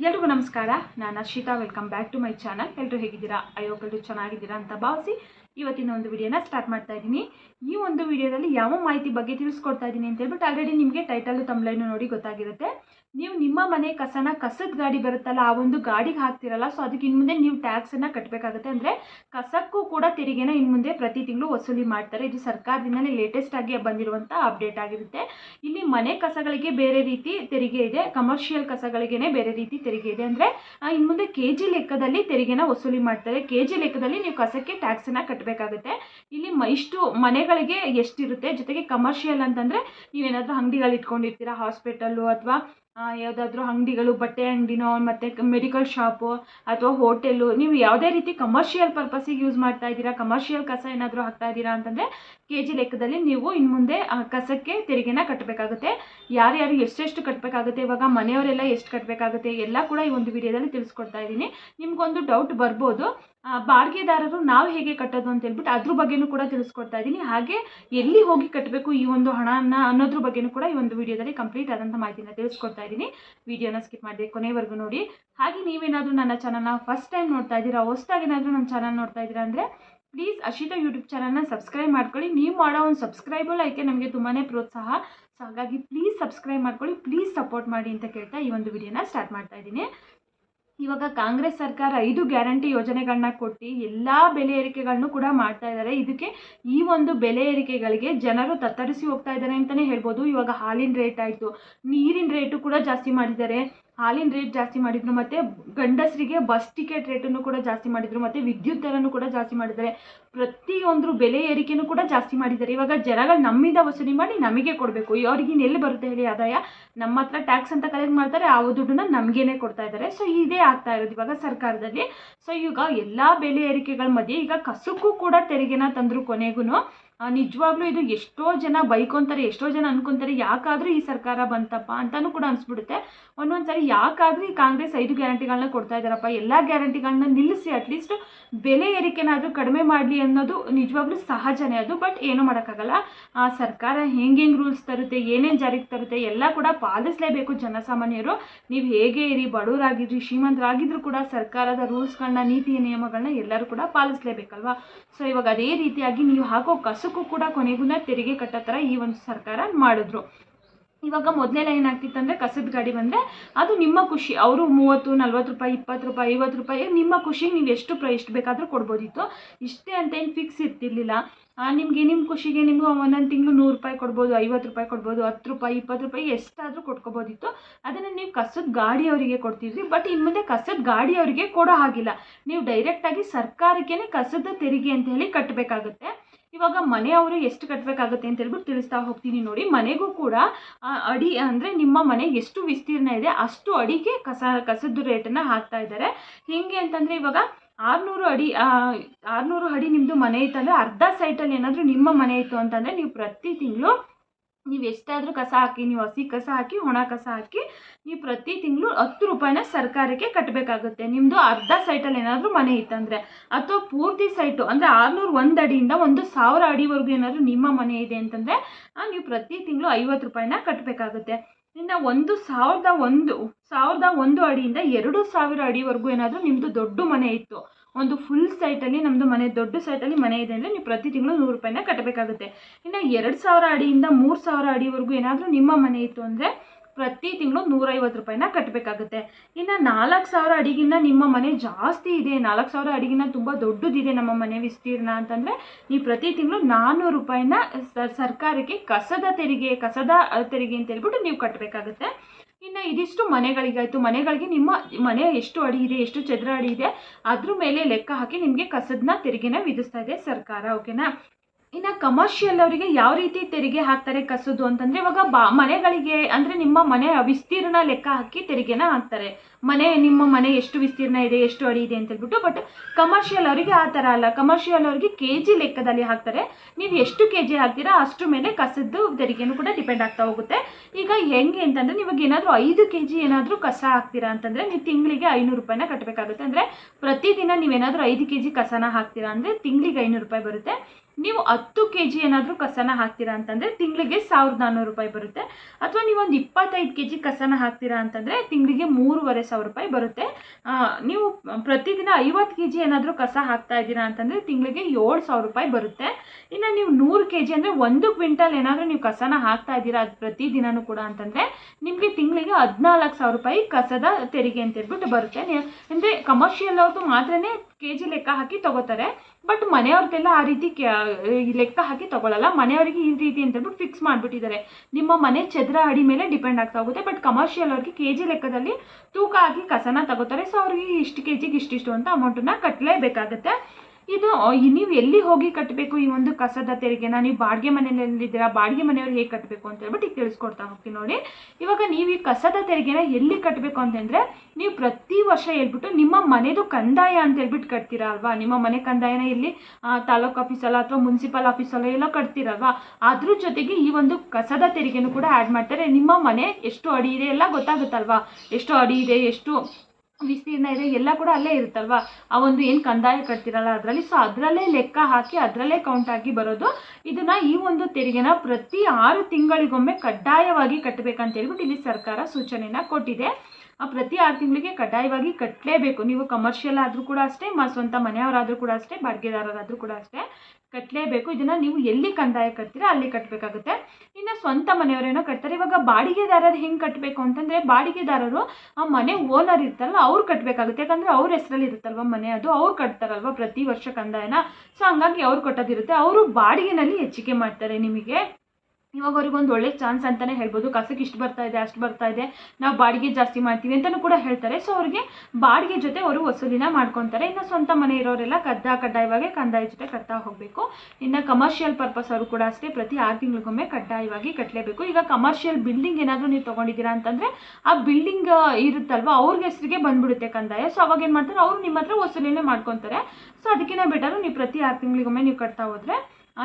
ಎಲ್ರಿಗೂ ನಮಸ್ಕಾರ. ನಾನು Arshita welcome back to my channel ಎಲ್ಲರೂ ಹೇಗಿದ್ದೀರಾ? ಅಯ್ಯೋ ಎಲ್ಲರೂ ಚೆನ್ನಾಗಿದ್ದೀರಾ ಅಂತ ಭಾವಿಸಿ ಇವತ್ತಿನ ಒಂದು ವಿಡಿಯೋನ ಸ್ಟಾರ್ಟ್ ಮಾಡ್ತಾ ಇದ್ದೀನಿ. ಈ ಒಂದು ವಿಡಿಯೋದಲ್ಲಿ ಯಾವ ಮಾಹಿತಿ ಬಗ್ಗೆ ತಿಳಿಸ್ಕೊಡ್ತಾ ಇದ್ದೀನಿ ಅಂತ ಹೇಳ್ಬಿಟ್ಟು ಆಲ್ರೆಡಿ ನಿಮಗೆ ಟೈಟಲ್ ತಮ್ಲೈನು ನೋಡಿ ಗೊತ್ತಾಗಿರುತ್ತೆ. ನೀವು ನಿಮ್ಮ ಮನೆ ಕಸನ ಕಸದ ಗಾಡಿ ಬರುತ್ತಲ್ಲ, ಆ ಒಂದು ಗಾಡಿಗೆ ಹಾಕ್ತಿರಲ್ಲ ಸೊ ಅದಕ್ಕೆ ಇನ್ನು ಮುಂದೆ ನೀವು ಟ್ಯಾಕ್ಸನ್ನು ಕಟ್ಟಬೇಕಾಗುತ್ತೆ ಅಂದರೆ ಕಸಕ್ಕೂ ಕೂಡ ತೆರಿಗೆನ ಇನ್ನು ಮುಂದೆ ಪ್ರತಿ ತಿಂಗಳು ವಸೂಲಿ ಮಾಡ್ತಾರೆ. ಇದು ಸರ್ಕಾರದಿಂದಲೇ ಲೇಟೆಸ್ಟ್ ಆಗಿ ಬಂದಿರುವಂಥ ಅಪ್ಡೇಟ್ ಆಗಿರುತ್ತೆ. ಇಲ್ಲಿ ಮನೆ ಕಸಗಳಿಗೆ ಬೇರೆ ರೀತಿ ತೆರಿಗೆ ಇದೆ ಕಮರ್ಷಿಯಲ್ ಕಸಗಳಿಗೇನೆ ಬೇರೆ ರೀತಿ ತೆರಿಗೆ ಇದೆ. ಅಂದರೆ ಇನ್ನು ಮುಂದೆ ಕೆ ಜಿ ಲೆಕ್ಕದಲ್ಲಿ ತೆರಿಗೆನ ವಸೂಲಿ ಮಾಡ್ತಾರೆ. ಕೆ ಜಿ ಲೆಕ್ಕದಲ್ಲಿ ನೀವು ಕಸಕ್ಕೆ ಟ್ಯಾಕ್ಸನ್ನು ಕಟ್ಟಬೇಕಾಗುತ್ತೆ ಇಲ್ಲಿ ಇಷ್ಟು ಮನೆಗಳಿಗೆ ಎಷ್ಟಿರುತ್ತೆ? ಜೊತೆಗೆ ಕಮರ್ಷಿಯಲ್ ಅಂತಂದರೆ ನೀವೇನಾದರೂ ಅಂಗಡಿಗಳು ಇಟ್ಕೊಂಡಿರ್ತೀರಾ? ಹಾಸ್ಪಿಟಲ್ಲು ಅಥವಾ ಯಾವುದಾದ್ರೂ ಅಂಗಡಿಗಳು, ಬಟ್ಟೆ ಅಂಗಡಿನೋ, ಮತ್ತು ಮೆಡಿಕಲ್ ಶಾಪು ಅಥವಾ ಹೋಟೆಲು ನೀವು ಯಾವುದೇ ರೀತಿ ಕಮರ್ಷಿಯಲ್ ಪರ್ಪಸ್ಸಿಗೆ ಯೂಸ್ ಮಾಡ್ತಾ ಇದ್ದೀರಾ? ಕಮರ್ಷಿಯಲ್ ಕಸ ಏನಾದರೂ ಹಾಕ್ತಾ ಇದ್ದೀರಾ ಅಂತಂದರೆ ಕೆ ಜಿ ಲೆಕ್ಕದಲ್ಲಿ ನೀವು ಇನ್ನು ಮುಂದೆ ಕಸಕ್ಕೆ ತೆರಿಗೆನ ಕಟ್ಟಬೇಕಾಗುತ್ತೆ ಯಾರ್ಯಾರು ಎಷ್ಟೆಷ್ಟು ಕಟ್ಟಬೇಕಾಗುತ್ತೆ ಇವಾಗ ಮನೆಯವರೆಲ್ಲ ಎಷ್ಟು ಕಟ್ಟಬೇಕಾಗುತ್ತೆ ಎಲ್ಲ ಕೂಡ ಈ ಒಂದು ವಿಡಿಯೋದಲ್ಲಿ ತಿಳಿಸ್ಕೊಡ್ತಾ ಇದ್ದೀನಿ. ನಿಮ್ಗೊಂದು ಡೌಟ್ ಬರ್ಬೋದು. ಬಾಡಿಗೆದಾರರು ನಾವು ಹೇಗೆ ಕಟ್ಟೋದು ಅಂತ ಹೇಳ್ಬಿಟ್ಟು ಅದ್ರ ಬಗ್ಗೆನೂ ಕೂಡ ತಿಳಿಸ್ಕೊಡ್ತಾ ಇದ್ದೀನಿ. ಹಾಗೆ ಎಲ್ಲಿ ಹೋಗಿ ಕಟ್ಟಬೇಕು ಈ ಒಂದು ಹಣನ ಅನ್ನೋದ್ರ ಬಗ್ಗೆನೂ ಕೂಡ ಈ ಒಂದು ವಿಡಿಯೋದಲ್ಲಿ ಕಂಪ್ಲೀಟ್ ಆದಂಥ ಮಾಹಿತಿನ ತಿಳಿಸ್ಕೊಡ್ತಾ ಇದ್ದೀನಿ. ವಿಡಿಯೋನ ಸ್ಕಿಪ್ ಮಾಡಿದೆ ಕೊನೆವರೆಗೂ ನೋಡಿ. ಹಾಗೆ ನೀವೇನಾದರೂ ನನ್ನ ಚಾನಲ್ನ ಫಸ್ಟ್ ಟೈಮ್ ನೋಡ್ತಾ ಇದ್ದೀರಾ ಹೊಸ್ದಾಗಿ ಏನಾದರೂ ನನ್ನ ಚಾನಲ್ ನೋಡ್ತಾ ಇದ್ದೀರಾ ಅಂದರೆ ಪ್ಲೀಸ್ ಅಶಿತಾ ಯೂಟ್ಯೂಬ್ ಚಾನಲ್ನ ಸಬ್ಸ್ಕ್ರೈಬ್ ಮಾಡ್ಕೊಳ್ಳಿ. ನೀವು ಮಾಡೋ ಒಂದು ಸಬ್ಸ್ಕ್ರೈಬಲ್ ಐತೆ ನಮಗೆ ತುಂಬಾ ಪ್ರೋತ್ಸಾಹ. ಸೊ ಹಾಗಾಗಿ ಪ್ಲೀಸ್ ಸಬ್ಸ್ಕ್ರೈಬ್ ಮಾಡ್ಕೊಳ್ಳಿ, ಪ್ಲೀಸ್ ಸಪೋರ್ಟ್ ಮಾಡಿ ಅಂತ ಕೇಳ್ತಾ ಈ ಒಂದು ವಿಡಿಯೋನ ಸ್ಟಾರ್ಟ್ ಮಾಡ್ತಾ ಇದ್ದೀನಿ. ಇವಾಗ ಕಾಂಗ್ರೆಸ್ ಸರ್ಕಾರ ಐದು ಗ್ಯಾರಂಟಿ ಯೋಜನೆಗಳನ್ನ ಕೊಟ್ಟು ಎಲ್ಲ ಬೆಲೆ ಏರಿಕೆಗಳನ್ನು ಕೂಡ ಮಾಡ್ತಾ ಇದ್ದಾರೆ ಇದಕ್ಕೆ ಈ ಒಂದು ಬೆಲೆ ಏರಿಕೆಗಳಿಗೆ ಜನರು ತತ್ತರಿಸಿ ಹೋಗ್ತಾ ಇದ್ದಾರೆ ಅಂತಲೇ ಹೇಳ್ಬೋದು. ಇವಾಗ ಹಾಲಿನ ರೇಟ್ ಆಯಿತು, ನೀರಿನ ರೇಟು ಕೂಡ ಜಾಸ್ತಿ ಮಾಡಿದ್ದಾರೆ. ಹಾಲಿನ ರೇಟ್ ಜಾಸ್ತಿ ಮಾಡಿದ್ರು ಮತ್ತು ಗಂಡಸರಿಗೆ ಬಸ್ ಟಿಕೆಟ್ ರೇಟನ್ನು ಕೂಡ ಜಾಸ್ತಿ ಮಾಡಿದರು, ಮತ್ತು ವಿದ್ಯುತ್ ದರನೂ ಕೂಡ ಜಾಸ್ತಿ ಮಾಡಿದ್ದಾರೆ. ಪ್ರತಿಯೊಂದು ಬೆಲೆ ಏರಿಕೆನೂ ಕೂಡ ಜಾಸ್ತಿ ಮಾಡಿದ್ದಾರೆ. ಇವಾಗ ಜನಗಳು ನಮ್ಮಿಂದ ವಸೂಲಿ ಮಾಡಿ ನಮಗೆ ಕೊಡಬೇಕು. ಅವ್ರಿಗೆ ಎಲ್ಲಿ ಬರುತ್ತೆ ಹೇಳಿ ಆದಾಯ? ನಮ್ಮ ಹತ್ರ ಟ್ಯಾಕ್ಸ್ ಅಂತ ಕಲೆಕ್ಟ್ ಮಾಡ್ತಾರೆ, ಆ ದುಡ್ಡನ್ನ ನಮಗೇನೆ ಕೊಡ್ತಾ ಇದ್ದಾರೆ. ಸೊ ಇದೇ ಆಗ್ತಾ ಇರೋದು ಇವಾಗ ಸರ್ಕಾರದಲ್ಲಿ. ಸೊ ಈಗ ಎಲ್ಲ ಬೆಲೆ ಏರಿಕೆಗಳ ಮಧ್ಯೆ ಈಗ ಕಸಕ್ಕೂ ಕೂಡ ತೆರಿಗೆನ ತಂದರು ಕೊನೆಗೂ ನಿಜವಾಗ್ಲೂ ಇದು ಎಷ್ಟೋ ಜನ ಬೈಕೊಂತಾರೆ, ಎಷ್ಟೋ ಜನ ಅನ್ಕೊಂತಾರೆ, ಯಾಕಾದರೂ ಈ ಸರ್ಕಾರ ಬಂತಪ್ಪ ಅಂತಲೂ ಕೂಡ ಅನಿಸ್ಬಿಡುತ್ತೆ. ಒಂದೊಂದು ಯಾಕಾದ್ರೂ ಯಾಕಾದರೂ ಈ ಕಾಂಗ್ರೆಸ್ ಐದು ಗ್ಯಾರಂಟಿಗಳನ್ನ ಕೊಡ್ತಾ ಇದ್ದಾರಪ್ಪ ಎಲ್ಲ ಗ್ಯಾರಂಟಿಗಳನ್ನ ನಿಲ್ಲಿಸಿ ಅಟ್ಲೀಸ್ಟ್ ಬೆಲೆ ಏರಿಕೆನಾದರೂ ಕಡಿಮೆ ಮಾಡಲಿ ಅನ್ನೋದು ನಿಜವಾಗ್ಲೂ ಸಹಜನೇ ಅದು ಬಟ್ ಏನೂ ಮಾಡೋಕ್ಕಾಗಲ್ಲ. ಆ, ಸರ್ಕಾರ ಹೆಂಗೆ ರೂಲ್ಸ್ ತರುತ್ತೆ, ಏನೇನು ಜಾರಿಗೆ ತರುತ್ತೆ, ಎಲ್ಲ ಕೂಡ ಪಾಲಿಸಲೇಬೇಕು ಜನಸಾಮಾನ್ಯರು. ನೀವು ಹೇಗೆ ಇರಿ ಬಡವರಾಗಿದ್ರಿ ಶ್ರೀಮಂತರಾಗಿದ್ರು ಕೂಡ ಸರ್ಕಾರದ ರೂಲ್ಸ್ಗಳನ್ನ ನೀತಿ ನಿಯಮಗಳನ್ನ ಎಲ್ಲರೂ ಕೂಡ ಪಾಲಿಸಲೇಬೇಕಲ್ವಾ? ಸೊ ಇವಾಗ ಅದೇ ರೀತಿಯಾಗಿ ನೀವು ಹಾಕೋ ಕಸಕ್ಕೂ ಕೂಡ ಕೊನೆಗೂ ತೆರಿಗೆ ಕಟ್ಟೋ ಥರ ಈ ಒಂದು ಸರ್ಕಾರ ಮಾಡಿದ್ರು. ಇವಾಗ ಮೊದಲೆಲ್ಲ ಏನಾಗ್ತಿತ್ತು ಅಂದರೆ ಕಸದ ಗಾಡಿ ಬಂದರೆ ಅದು ನಿಮ್ಮ ಖುಷಿ. ಅವರು ಮೂವತ್ತು, ನಲ್ವತ್ತು ರೂಪಾಯಿ, ಇಪ್ಪತ್ತು ರೂಪಾಯಿ, ಐವತ್ತು ರೂಪಾಯಿ ನಿಮ್ಮ ಖುಷಿಗೆ ನೀವು ಎಷ್ಟು ಪ್ರ, ಎಷ್ಟು ಬೇಕಾದರೂ ಕೊಡ್ಬೋದಿತ್ತು. ಇಷ್ಟೇ ಅಂತ ಏನು ಫಿಕ್ಸ್ ಇರ್ತಿರ್ಲಿಲ್ಲ. ನಿಮಗೆ ನಿಮ್ಮ ಖುಷಿಗೆ ನಿಮ್ಗೆ ಒಂದೊಂದು ತಿಂಗಳು ನೂರು ರೂಪಾಯಿ ಕೊಡ್ಬೋದು, ಐವತ್ತು ರೂಪಾಯಿ ಕೊಡ್ಬೋದು, ಹತ್ತು ರೂಪಾಯಿ, ಇಪ್ಪತ್ತು ರೂಪಾಯಿ ಎಷ್ಟಾದರೂ ಕೊಟ್ಕೋಬೋದಿತ್ತು. ಅದನ್ನು ನೀವು ಕಸದ ಗಾಡಿ ಅವರಿಗೆ ಕೊಡ್ತಿದ್ರಿ. ಬಟ್ ಇನ್ನು ಮುಂದೆ ಕಸದ ಗಾಡಿ ಅವರಿಗೆ ಕೊಡೋ ಹಾಗಿಲ್ಲ. ನೀವು ಡೈರೆಕ್ಟಾಗಿ ಸರ್ಕಾರಕ್ಕೇ ಕಸದ ತೆರಿಗೆ ಅಂತ ಹೇಳಿ ಕಟ್ಟಬೇಕಾಗುತ್ತೆ ಇವಾಗ ಮನೆಯವರು ಎಷ್ಟು ಕಟ್ಟಬೇಕಾಗುತ್ತೆ ಅಂತ ಹೇಳ್ಬಿಟ್ಟು ತಿಳಿಸ್ತಾ ಹೋಗ್ತೀನಿ ನೋಡಿ. ಮನೆಗೂ ಕೂಡ ಅಡಿ ಅಂದರೆ ನಿಮ್ಮ ಮನೆ ಎಷ್ಟು ವಿಸ್ತೀರ್ಣ ಇದೆ ಅಷ್ಟು ಅಡಿಗೆ ಕಸ, ಕಸದ ರೇಟನ್ನು ಹಾಕ್ತಾ ಇದ್ದಾರೆ. ಹೇಗೆ ಅಂತಂದರೆ ಇವಾಗ ಆರುನೂರು ಅಡಿ ಆರುನೂರು ಅಡಿ ನಿಮ್ಮದು ಮನೆ ಇತ್ತಂದರೆ ಅರ್ಧ ಸೈಟಲ್ಲಿ ಏನಾದರೂ ನಿಮ್ಮ ಮನೆ ಇತ್ತು ಅಂತಂದರೆ ನೀವು ಪ್ರತಿ ತಿಂಗಳು ನೀವು ಎಷ್ಟಾದರೂ ಕಸ ಹಾಕಿ, ನೀವು ಹಸಿ ಕಸ ಹಾಕಿ, ಒಣ ಕಸ ಹಾಕಿ, ನೀವು ಪ್ರತಿ ತಿಂಗಳು ಹತ್ತು ರೂಪಾಯಿನ ಸರ್ಕಾರಕ್ಕೆ ಕಟ್ಟಬೇಕಾಗುತ್ತೆ ನಿಮ್ಮದು ಅರ್ಧ ಸೈಟಲ್ಲಿ ಏನಾದರೂ ಮನೆ ಇತ್ತಂದರೆ, ಅಥವಾ ಪೂರ್ತಿ ಸೈಟು, ಅಂದರೆ ಆರುನೂರು ಒಂದು ಅಡಿಯಿಂದ ಒಂದು ಸಾವಿರ ಅಡಿವರೆಗೂ ಏನಾದರೂ ನಿಮ್ಮ ಮನೆ ಇದೆ ಅಂತಂದರೆ ನೀವು ಪ್ರತಿ ತಿಂಗಳು ಐವತ್ತು ರೂಪಾಯಿನ ಕಟ್ಟಬೇಕಾಗುತ್ತೆ ಇನ್ನು ಒಂದು ಸಾವಿರದ ಒಂದು ಸಾವಿರದ ಒಂದು ಅಡಿಯಿಂದ ಎರಡು ಸಾವಿರ ಅಡಿವರೆಗೂ ಏನಾದರೂ ನಿಮ್ಮದು ದೊಡ್ಡ ಮನೆ ಇತ್ತು ಒಂದು ಫುಲ್ ಸೈಟಲ್ಲಿ ನಮ್ಮದು ಮನೆ, ದೊಡ್ಡ ಸೈಟಲ್ಲಿ ಮನೆ ಇದೆ ಅಂದರೆ ನೀವು ಪ್ರತಿ ತಿಂಗಳು ನೂರು ರೂಪಾಯಿನ ಕಟ್ಟಬೇಕಾಗುತ್ತೆ ಇನ್ನು ಎರಡು ಸಾವಿರ ಅಡಿಯಿಂದ ಮೂರು ಸಾವಿರ ಅಡಿವರೆಗೂ ಏನಾದರೂ ನಿಮ್ಮ ಮನೆ ಇತ್ತು ಅಂದರೆ ಪ್ರತಿ ತಿಂಗಳು ನೂರೈವತ್ತು ರೂಪಾಯಿನ ಕಟ್ಟಬೇಕಾಗುತ್ತೆ ಇನ್ನು ನಾಲ್ಕು ಸಾವಿರ ಅಡಿಗಿನ್ನ ನಿಮ್ಮ ಮನೆ ಜಾಸ್ತಿ ಇದೆ, ನಾಲ್ಕು ಸಾವಿರ ಅಡಿಗಿನ್ನ ತುಂಬ ದೊಡ್ಡದಿದೆ ನಮ್ಮ ಮನೆ ವಿಸ್ತೀರ್ಣ ಅಂತಂದರೆ ನೀವು ಪ್ರತಿ ತಿಂಗಳು ನಾನ್ನೂರು ರೂಪಾಯಿನ ಸರ್ಕಾರಕ್ಕೆ ಕಸದ ತೆರಿಗೆ ಕಸದ ತೆರಿಗೆ ಅಂತ ಹೇಳ್ಬಿಟ್ಟು ನೀವು ಕಟ್ಟಬೇಕಾಗುತ್ತೆ ಇನ್ನು ಇದಿಷ್ಟು ಮನೆಗಳಿಗಾಯಿತು. ಮನೆಗಳಿಗೆ ನಿಮ್ಮ ಮನೆ ಎಷ್ಟು ಅಡಿ ಇದೆ, ಎಷ್ಟು ಚದರ ಅಡಿ ಇದೆ, ಅದ್ರ ಮೇಲೆ ಲೆಕ್ಕ ಹಾಕಿ ನಿಮಗೆ ಕಸದನ್ನ ತೆರಿಗೆನ ವಿಧಿಸ್ತಾ ಇದೆ ಸರ್ಕಾರ ಓಕೆನಾ ಇನ್ನು ಕಮರ್ಷಿಯಲ್ ಅವರಿಗೆ ಯಾವ ರೀತಿ ತೆರಿಗೆ ಹಾಕ್ತಾರೆ ಕಸದು ಅಂತಂದರೆ ಇವಾಗ ಬಾ, ಮನೆಗಳಿಗೆ ಅಂದರೆ ನಿಮ್ಮ ಮನೆ ವಿಸ್ತೀರ್ಣ ಲೆಕ್ಕ ಹಾಕಿ ತೆರಿಗೆನ ಹಾಕ್ತಾರೆ. ಮನೆ, ನಿಮ್ಮ ಮನೆ ಎಷ್ಟು ವಿಸ್ತೀರ್ಣ ಇದೆ, ಎಷ್ಟು ಅಡಿ ಇದೆ ಅಂತ ಹೇಳ್ಬಿಟ್ಟು ಬಟ್ ಕಮರ್ಷಿಯಲ್ ಅವರಿಗೆ ಆ ಥರ ಅಲ್ಲ. ಕಮರ್ಷಿಯಲ್ ಅವರಿಗೆ ಕೆ ಜಿ ಲೆಕ್ಕದಲ್ಲಿ ಹಾಕ್ತಾರೆ. ನೀವು ಎಷ್ಟು ಕೆ ಜಿ ಹಾಕ್ತೀರಾ ಅಷ್ಟು ಮೇಲೆ ಕಸದ್ದು ತೆರಿಗೆನೂ ಕೂಡ ಡಿಪೆಂಡ್ ಆಗ್ತಾ ಹೋಗುತ್ತೆ. ಈಗ ಹೆಂಗೆ ಅಂತಂದರೆ ಇವಾಗ ಏನಾದರೂ ಐದು ಕೆ ಜಿ ಏನಾದರೂ ಕಸ ಹಾಕ್ತೀರಾ ಅಂತಂದರೆ ನೀವು ತಿಂಗಳಿಗೆ ಐನೂರು ರೂಪಾಯಿನ ಕಟ್ಟಬೇಕಾಗುತ್ತೆ ಅಂದರೆ ಪ್ರತಿದಿನ ನೀವೇನಾದರೂ ಐದು ಕೆ ಜಿ ಕಸನ ಹಾಕ್ತೀರಾ ಅಂದರೆ ತಿಂಗಳಿಗೆ ಐನೂರು ರೂಪಾಯಿ ಬರುತ್ತೆ. ನೀವು ಹತ್ತು ಕೆ ಜಿ ಏನಾದರೂ ಕಸನ ಹಾಕ್ತೀರಾ ಅಂತಂದರೆ ತಿಂಗಳಿಗೆ ಸಾವಿರದ ನಾನ್ನೂರು ರೂಪಾಯಿ ಬರುತ್ತೆ. ಅಥವಾ ನೀವು ಒಂದು ಇಪ್ಪತ್ತೈದು ಕೆ ಜಿ ಕಸನ ಹಾಕ್ತೀರಾ ಅಂತಂದರೆ ತಿಂಗಳಿಗೆ ಮೂರುವರೆ ಸಾವಿರ ರೂಪಾಯಿ ಬರುತ್ತೆ. ನೀವು ಪ್ರತಿದಿನ ಐವತ್ತು ಕೆ ಜಿ ಏನಾದರೂ ಕಸ ಹಾಕ್ತಾ ಇದ್ದೀರಾ ಅಂತಂದರೆ ತಿಂಗಳಿಗೆ ಏಳು ಸಾವಿರ ರೂಪಾಯಿ ಬರುತ್ತೆ. ಇನ್ನು ನೀವು ನೂರು ಕೆ ಜಿ ಅಂದರೆ ಒಂದು ಕ್ವಿಂಟಲ್ ಏನಾದರೂ ನೀವು ಕಸನ ಹಾಕ್ತಾ ಇದ್ದೀರಾ ಅದು ಪ್ರತಿದಿನನೂ ಕೂಡ ಅಂತಂದರೆ ನಿಮಗೆ ತಿಂಗಳಿಗೆ ಹದಿನಾಲ್ಕು ಸಾವಿರ ರೂಪಾಯಿ ಕಸದ ತೆರಿಗೆ ಅಂತ ಹೇಳ್ಬಿಟ್ಟು ಬರುತ್ತೆ. ಅಂದರೆ ಕಮರ್ಷಿಯಲ್ ಅವ್ರದ್ದು ಮಾತ್ರನೇ ಕೆ ಜಿ ಲೆಕ್ಕ ಹಾಕಿ ತಗೋತಾರೆ. ಬಟ್ ಮನೆಯವ್ರದ್ದೆಲ್ಲ ಆ ರೀತಿ ಲೆಕ್ಕ ಹಾಕಿ ತಗೊಳ್ಳಲ್ಲ ಮನೆಯವರಿಗೆ ಈ ರೀತಿ ಅಂತ ಹೇಳ್ಬಿಟ್ಟು ಫಿಕ್ಸ್ ಮಾಡಿಬಿಟ್ಟಿದ್ದಾರೆ. ನಿಮ್ಮ ಮನೆ ಚದರ ಅಡಿ ಮೇಲೆ ಡಿಪೆಂಡ್ ಆಗ್ತಾ ಹೋಗುತ್ತೆ. ಬಟ್ ಕಮರ್ಷಿಯಲ್ ಅವ್ರಿಗೆ ಕೆ ಜಿ ಲೆಕ್ಕದಲ್ಲಿ ತೂಕ ಹಾಕಿ ಕಸನ ತಗೋತಾರೆ. ಸೊ ಅವ್ರಿಗೆ ಇಷ್ಟು ಕೆ ಜಿಗೆ ಇಷ್ಟಿಷ್ಟು ಅಂತ ಅಮೌಂಟನ್ನು ಕಟ್ಟಲೇಬೇಕಾಗುತ್ತೆ ಇದು ನೀವು ಎಲ್ಲಿ ಹೋಗಿ ಕಟ್ಟಬೇಕು ಈ ಒಂದು ಕಸದ ತೆರಿಗೆನ? ನೀವು ಬಾಡಿಗೆ ಮನೆಯಲ್ಲಿದ್ದೀರಾ? ಬಾಡಿಗೆ ಮನೆಯವ್ರು ಹೇಗೆ ಕಟ್ಟಬೇಕು ಅಂತ ಹೇಳ್ಬಿಟ್ಟು ಈಗ ತಿಳಿಸ್ಕೊಡ್ತಾ ಹೋಗ್ತೀನಿ ನೋಡಿ. ಇವಾಗ ನೀವು ಈ ಕಸದ ತೆರಿಗೆನ ಎಲ್ಲಿ ಕಟ್ಟಬೇಕು ಅಂತಂದರೆ, ನೀವು ಪ್ರತಿ ವರ್ಷ ಹೇಳ್ಬಿಟ್ಟು ನಿಮ್ಮ ಮನೆದು ಕಂದಾಯ ಅಂತ ಹೇಳ್ಬಿಟ್ಟು ಕಟ್ತೀರಾ ಅಲ್ವಾ? ನಿಮ್ಮ ಮನೆ ಕಂದಾಯನ ಇಲ್ಲಿ ತಾಲೂಕು ಆಫೀಸಲ್ಲ ಅಥವಾ ಮುನ್ಸಿಪಲ್ ಆಫೀಸಲ್ಲ ಎಲ್ಲ ಕಟ್ತೀರಲ್ವಾ ಅದ್ರ ಜೊತೆಗೆ ಈ ಒಂದು ಕಸದ ತೆರಿಗೆನೂ ಕೂಡ ಆ್ಯಡ್ ಮಾಡ್ತಾರೆ. ನಿಮ್ಮ ಮನೆ ಎಷ್ಟು ಅಡಿ ಇದೆ ಎಲ್ಲ ಗೊತ್ತಾಗುತ್ತಲ್ವಾ? ಎಷ್ಟು ಅಡಿ ಇದೆ? ಎಷ್ಟು ವಿಸ್ತೀರ್ಣ ಇದೆ, ಎಲ್ಲ ಕೂಡ ಅಲ್ಲೇ ಇರುತ್ತಲ್ವಾ? ಆ ಒಂದು ಏನು ಕಂದಾಯ ಕಟ್ತಿರಲ್ಲ, ಅದರಲ್ಲಿ ಸೊ ಅದರಲ್ಲೇ ಲೆಕ್ಕ ಹಾಕಿ, ಅದರಲ್ಲೇ ಕೌಂಟ್ ಆಗಿ ಬರೋದು. ಇದನ್ನ ಈ ಒಂದು ತೆರಿಗೆನ ಪ್ರತಿ ಆರು ತಿಂಗಳಿಗೊಮ್ಮೆ ಕಡ್ಡಾಯವಾಗಿ ಕಟ್ಟಬೇಕಂತ ಹೇಳ್ಬಿಟ್ಟು ಇಲ್ಲಿ ಸರ್ಕಾರ ಸೂಚನೆನ ಕೊಟ್ಟಿದೆ. ಪ್ರತಿ ಆರು ತಿಂಗಳಿಗೆ ಕಡ್ಡಾಯವಾಗಿ ಕಟ್ಟಲೇಬೇಕು ನೀವು ಕಮರ್ಷಿಯಲ್ ಆದರೂ ಕೂಡ ಅಷ್ಟೇ, ಮ ಸ್ವಂತ ಮನೆಯವರಾದರೂ ಕೂಡ ಅಷ್ಟೇ, ಬಾಡಿಗೆದಾರರಾದರೂ ಕೂಡ ಅಷ್ಟೇ ಕಟ್ಟಲೇಬೇಕು ಇದನ್ನು ನೀವು ಎಲ್ಲಿ ಕಂದಾಯ ಕಟ್ತೀರಾ ಅಲ್ಲಿ ಕಟ್ಟಬೇಕಾಗುತ್ತೆ ಇನ್ನು ಸ್ವಂತ ಮನೆಯವರೇನೋ ಕಟ್ತಾರೆ. ಇವಾಗ ಬಾಡಿಗೆದಾರರು ಹೆಂಗೆ ಕಟ್ಟಬೇಕು ಅಂತಂದರೆ, ಬಾಡಿಗೆದಾರರು ಆ ಮನೆ ಓನರ್ ಇರ್ತಾರಲ್ಲ, ಅವ್ರು ಕಟ್ಟಬೇಕಾಗುತ್ತೆ ಯಾಕಂದರೆ ಅವ್ರ ಹೆಸರಲ್ಲಿ ಇರುತ್ತಲ್ವ ಮನೆ ಅದು, ಅವ್ರು ಕಟ್ತಾರಲ್ವ ಪ್ರತಿ ವರ್ಷ ಕಂದಾಯನ. ಸೊ ಹಂಗಾಗಿ ಅವ್ರು ಕಟ್ಟೋದಿರುತ್ತೆ. ಅವರು ಬಾಡಿಗೆನಲ್ಲಿ ಹೆಚ್ಚಿಗೆ ಮಾಡ್ತಾರೆ ನಿಮಗೆ. ಇವಾಗ ಅವ್ರಿಗೆ ಒಂದು ಒಳ್ಳೆ ಚಾನ್ಸ್ ಅಂತಲೇ ಹೇಳ್ಬೋದು. ಕಸಕ್ಕೆ ಇಷ್ಟು ಬರ್ತಾ ಇದೆ, ಅಷ್ಟು ಬರ್ತಾ ಇದೆ. ನಾವು ಬಾಡಿಗೆ ಜಾಸ್ತಿ ಮಾಡ್ತೀವಿ ಅಂತಲೂ ಕೂಡ ಹೇಳ್ತಾರೆ. ಸೊ ಅವ್ರಿಗೆ ಬಾಡಿಗೆ ಜೊತೆ ಅವರು ವಸೂಲಿನ ಮಾಡ್ಕೊತಾರೆ. ಇನ್ನು ಸ್ವಂತ ಮನೆ ಇರೋರೆಲ್ಲ ಕದ್ದ ಕಡ್ಡಾಯವಾಗಿ ಕಂದಾಯ ಜೊತೆ ಕಟ್ತಾ ಹೋಗಬೇಕು. ಇನ್ನು ಕಮರ್ಷಿಯಲ್ ಪರ್ಪಸ್ ಅವರು ಕೂಡ ಅಷ್ಟೇ ಪ್ರತಿ ಆರು ತಿಂಗಳಿಗೊಮ್ಮೆ ಕಡ್ಡಾಯವಾಗಿ ಕಟ್ಟಲೇಬೇಕು ಈಗ ಕಮರ್ಷಿಯಲ್ ಬಿಲ್ಡಿಂಗ್ ಏನಾದರೂ ನೀವು ತೊಗೊಂಡಿದ್ದೀರಾ ಅಂತಂದರೆ ಆ ಬಿಲ್ಡಿಂಗ್ ಇರುತ್ತಲ್ವ, ಅವ್ರಿಗೆ ಹೆಸರಿಗೆ ಬಂದ್ಬಿಡುತ್ತೆ ಕಂದಾಯ. ಸೊ ಅವಾಗ ಏನು ಮಾಡ್ತಾರೆ? ಅವರು ನಿಮ್ಮ ಹತ್ರ ವಸೂಲಿನೇ ಮಾಡ್ಕೊತಾರೆ. ಸೊ ಅದಕ್ಕಿಂತ ಬೆಟರು ನೀವು ಪ್ರತಿ ಆರು ತಿಂಗಳಿಗೊಮ್ಮೆ ನೀವು ಕಟ್ತಾ ಹೋದರೆ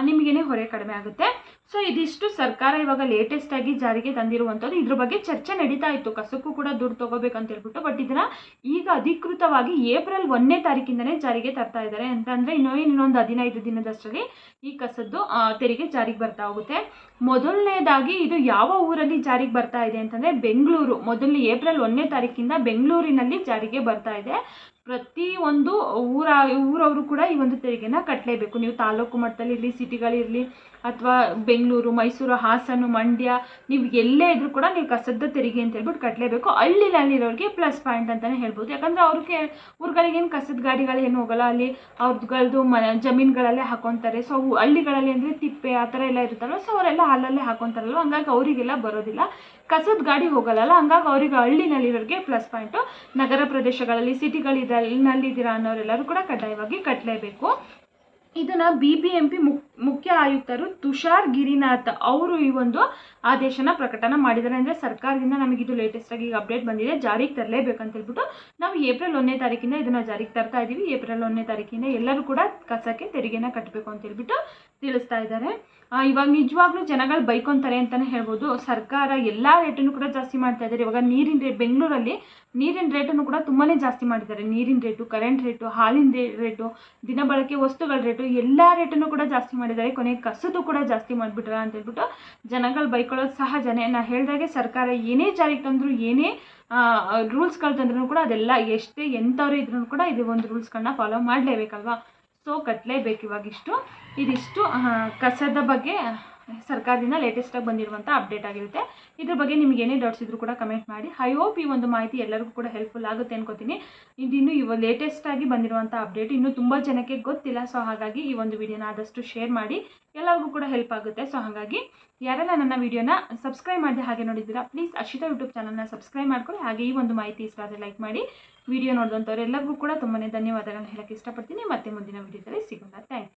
ನಿಮಗೇನೆ ಹೊರೆ ಕಡಿಮೆ ಆಗುತ್ತೆ. ಸೊ ಇದಿಷ್ಟು ಸರ್ಕಾರ ಇವಾಗ ಲೇಟೆಸ್ಟ್ ಆಗಿ ಜಾರಿಗೆ ತಂದಿರುವಂಥದ್ದು ಇದ್ರ ಬಗ್ಗೆ ಚರ್ಚೆ ನಡೀತಾ ಇತ್ತು. ಕಸಕ್ಕೂ ಕೂಡ ದುಡ್ಡು ತಗೋಬೇಕಂತ ಹೇಳ್ಬಿಟ್ಟು ಬಟ್ ಇದನ್ನ ಈಗ ಅಧಿಕೃತವಾಗಿ ಏಪ್ರಿಲ್ ಒಂದನೇ ತಾರೀಕಿಂದನೇ ಜಾರಿಗೆ ತರ್ತಾ ಇದ್ದಾರೆ ಅಂತಂದರೆ ಇನ್ನೂ ಇನ್ನೊಂದು ಹದಿನೈದು ದಿನದಷ್ಟರಲ್ಲಿ ಈ ಕಸದ್ದು ತೆರಿಗೆ ಜಾರಿಗೆ ಬರ್ತಾ ಹೋಗುತ್ತೆ. ಮೊದಲನೇದಾಗಿ ಇದು ಯಾವ ಊರಲ್ಲಿ ಜಾರಿಗೆ ಬರ್ತಾ ಇದೆ ಅಂತಂದರೆ ಬೆಂಗಳೂರು. ಮೊದಲನೇ ಏಪ್ರಿಲ್ ಒಂದನೇ ತಾರೀಕಿಂದ ಬೆಂಗಳೂರಿನಲ್ಲಿ ಜಾರಿಗೆ ಬರ್ತಾ ಇದೆ. ಪ್ರತಿ ಒಂದು ಊರ, ಊರವರು ಕೂಡ ಈ ಒಂದು ತೆರಿಗೆನ ಕಟ್ಟಲೇಬೇಕು ನೀವು ತಾಲೂಕು ಮಟ್ಟದಲ್ಲಿ ಇರಲಿ ಸಿಟಿಗಳಿರಲಿ ಅಥವಾ ಬೆಂಗಳೂರು, ಮೈಸೂರು, ಹಾಸನ, ಮಂಡ್ಯ, ನೀವು ಎಲ್ಲೇ ಇದ್ರೂ ಕೂಡ ನೀವು ಕಸದ ತೆರಿಗೆ ಅಂತ ಹೇಳ್ಬಿಟ್ಟು ಕಟ್ಟಲೇಬೇಕು ಹಳ್ಳಿನಲ್ಲಿರೋರಿಗೆ ಪ್ಲಸ್ ಪಾಯಿಂಟ್ ಅಂತಲೇ ಹೇಳ್ಬೋದು. ಯಾಕಂದರೆ ಅವ್ರಿಗೆ ಊರುಗಳಿಗೇನು ಕಸದ ಗಾಡಿಗಳು ಏನು ಹೋಗಲ್ಲ. ಅಲ್ಲಿ ಅವ್ರದ್ದು ಮ, ಜಮೀನುಗಳಲ್ಲೇ ಹಾಕೊತಾರೆ ಸೊ ಹಳ್ಳಿಗಳಲ್ಲಿ ಅಂದರೆ ತಿಪ್ಪೆ ಆ ಥರ ಎಲ್ಲ ಇರುತ್ತಲ್ವ? ಸೊ ಅವರೆಲ್ಲ ಅಲ್ಲಲ್ಲೇ ಹಾಕೊತಾರಲ್ವ ಹಂಗಾಗಿ ಅವರಿಗೆಲ್ಲ ಬರೋದಿಲ್ಲ. ಕಸದ ಗಾಡಿ ಹೋಗಲ್ಲ ಹಂಗಾಗಿ ಅವರಿಗೆ ಹಳ್ಳಿನಲ್ಲಿರೋರಿಗೆ ಪ್ಲಸ್ ಪಾಯಿಂಟು ನಗರ ಪ್ರದೇಶಗಳಲ್ಲಿ ಸಿಟಿಗಳಿದಲ್ಲಿದ್ದೀರಾ ಅನ್ನೋರೆಲ್ಲರೂ ಕೂಡ ಕಡ್ಡಾಯವಾಗಿ ಕಟ್ಟಲೇಬೇಕು ಇದನ್ನ ಬಿ ಬಿ ಮುಖ್ಯ ಆಯುಕ್ತರು ತುಷಾರ್ ಗಿರಿನಾಥ್ ಅವರು ಈ ಒಂದು ಆದೇಶನ ಪ್ರಕಟಣೆ ಮಾಡಿದ್ದಾರೆ. ಅಂದರೆ ಸರ್ಕಾರದಿಂದ ನಮಗೆ ಇದು ಲೇಟೆಸ್ಟ್ ಆಗಿ ಈಗ ಅಪ್ಡೇಟ್ ಬಂದಿದೆ. ಜಾರಿಗೆ ತರಲೇಬೇಕಂತ ಹೇಳ್ಬಿಟ್ಟು ನಾವು ಏಪ್ರಿಲ್ ಒಂದನೇ ತಾರೀಕಿಂದ ಇದನ್ನ ಜಾರಿಗೆ ತರ್ತಾ ಇದ್ದೀವಿ ಏಪ್ರಿಲ್ ಒಂದನೇ ತಾರೀಕಿಂದ ಎಲ್ಲರೂ ಕೂಡ ಕಸಕ್ಕೆ ತೆರಿಗೆನ ಕಟ್ಟಬೇಕು ಅಂತ ಹೇಳ್ಬಿಟ್ಟು ತಿಳಿಸ್ತಾ ಇದ್ದಾರೆ. ಇವಾಗ ನಿಜವಾಗ್ಲೂ ಜನಗಳು ಬೈಕೊಂತಾರೆ ಅಂತಲೇ ಹೇಳ್ಬೋದು. ಸರ್ಕಾರ ಎಲ್ಲ ರೇಟನ್ನು ಕೂಡ ಜಾಸ್ತಿ ಮಾಡ್ತಾ ಇದ್ದಾರೆ. ಇವಾಗ ನೀರಿನ ರೇಟ್ ಬೆಂಗಳೂರಲ್ಲಿ ನೀರಿನ ರೇಟನ್ನು ಕೂಡ ತುಂಬಾ ಜಾಸ್ತಿ ಮಾಡಿದ್ದಾರೆ. ನೀರಿನ ರೇಟು ಕರೆಂಟ್ ರೇಟು ಹಾಲಿನ ರೇಟು ದಿನಬಳಕೆ ವಸ್ತುಗಳ ರೇಟು ಎಲ್ಲ ರೇಟನ್ನು ಕೂಡ ಜಾಸ್ತಿ ಮಾಡಿದ್ದಾರೆ. ಕೊನೆಗೆ ಕಸದು ಕೂಡ ಜಾಸ್ತಿ ಮಾಡಿಬಿಟ್ರ ಅಂತ ಹೇಳ್ಬಿಟ್ಟು ಜನಗಳು ಬೈಕೊಳ್ಳೋದು ಸಹಜನೇ. ನಾ ಹೇಳಿದಾಗೆ ಸರ್ಕಾರ ಏನೇ ಜಾರಿಗೆ ತಂದರೂ, ಏನೇ ರೂಲ್ಸ್ಗಳು ತಂದ್ರೂ ಕೂಡ ಅದೆಲ್ಲ ಎಷ್ಟೇ ಎಂಥವ್ರು ಇದ್ರೂ ಕೂಡ ಇದು ಒಂದು ರೂಲ್ಸ್ಗಳನ್ನ ಫಾಲೋ ಮಾಡಲೇಬೇಕಲ್ವಾ? ಸೊ ಕಟ್ಟಲೇಬೇಕು ಇವಾಗಿಷ್ಟು ಇದಿಷ್ಟು ಕಸದ ಬಗ್ಗೆ ಸರ್ಕಾರದಿಂದ ಲೇಟೆಸ್ಟಾಗಿ ಬಂದಿರುವಂಥ ಅಪ್ಡೇಟ್ ಆಗಿರುತ್ತೆ. ಇದ್ರ ಬಗ್ಗೆ ನಿಮ್ಗೆ ಏನೇ ಡೌಟ್ಸ್ ಇದ್ರೂ ಕೂಡ ಕಮೆಂಟ್ ಮಾಡಿ. ಐ ಹೋಪ್ ಈ ಒಂದು ಮಾಹಿತಿ ಎಲ್ಲರಿಗೂ ಕೂಡ ಹೆಲ್ಪ್ಫುಲ್ ಆಗುತ್ತೆ ಅನ್ಕೋತೀನಿ. ಇದಿನ್ನು ಇವ ಲೇಟೆಸ್ಟಾಗಿ ಬಂದಿರುವಂಥ ಅಪ್ಡೇಟ್ ಇನ್ನೂ ತುಂಬ ಜನಕ್ಕೆ ಗೊತ್ತಿಲ್ಲ. ಸೊ ಹಾಗಾಗಿ ಈ ಒಂದು ವಿಡಿಯೋನ ಆದಷ್ಟು ಶೇರ್ ಮಾಡಿ. ಎಲ್ಲರಿಗೂ ಕೂಡ ಹೆಲ್ಪ್ ಆಗುತ್ತೆ. ಸೊ ಹಾಗಾಗಿ ಯಾರೆಲ್ಲ ನನ್ನ ವಿಡಿಯೋನ ಸಬ್ಸ್ಕ್ರೈಬ್ ಮಾಡಿದೆ ಹಾಗೆ ನೋಡಿದ್ದೀರಾ ಪ್ಲೀಸ್ ಅಶಿತ ಯೂಟ್ಯೂಬ್ ಚಾನಲ್ನ ಸಬ್ಸ್ಕ್ರೈಬ್ ಮಾಡ್ಕೊಳ್ಳಿ. ಹಾಗೆ ಈ ಒಂದು ಮಾಹಿತಿ ಇಷ್ಟ ಆದರೆ ಲೈಕ್ ಮಾಡಿ. ವಿಡಿಯೋ ನೋಡಿದಂಥವ್ರು ಎಲ್ಲರಿಗೂ ಕೂಡ ತುಂಬಾ ಧನ್ಯವಾದಗಳನ್ನ ಹೇಳಕ್ಕೆ ಇಷ್ಟಪಡ್ತೀನಿ. ಮತ್ತೆ ಮುಂದಿನ ವಿಡಿಯೋದಲ್ಲಿ ಸಿಗೋಣ. Thank you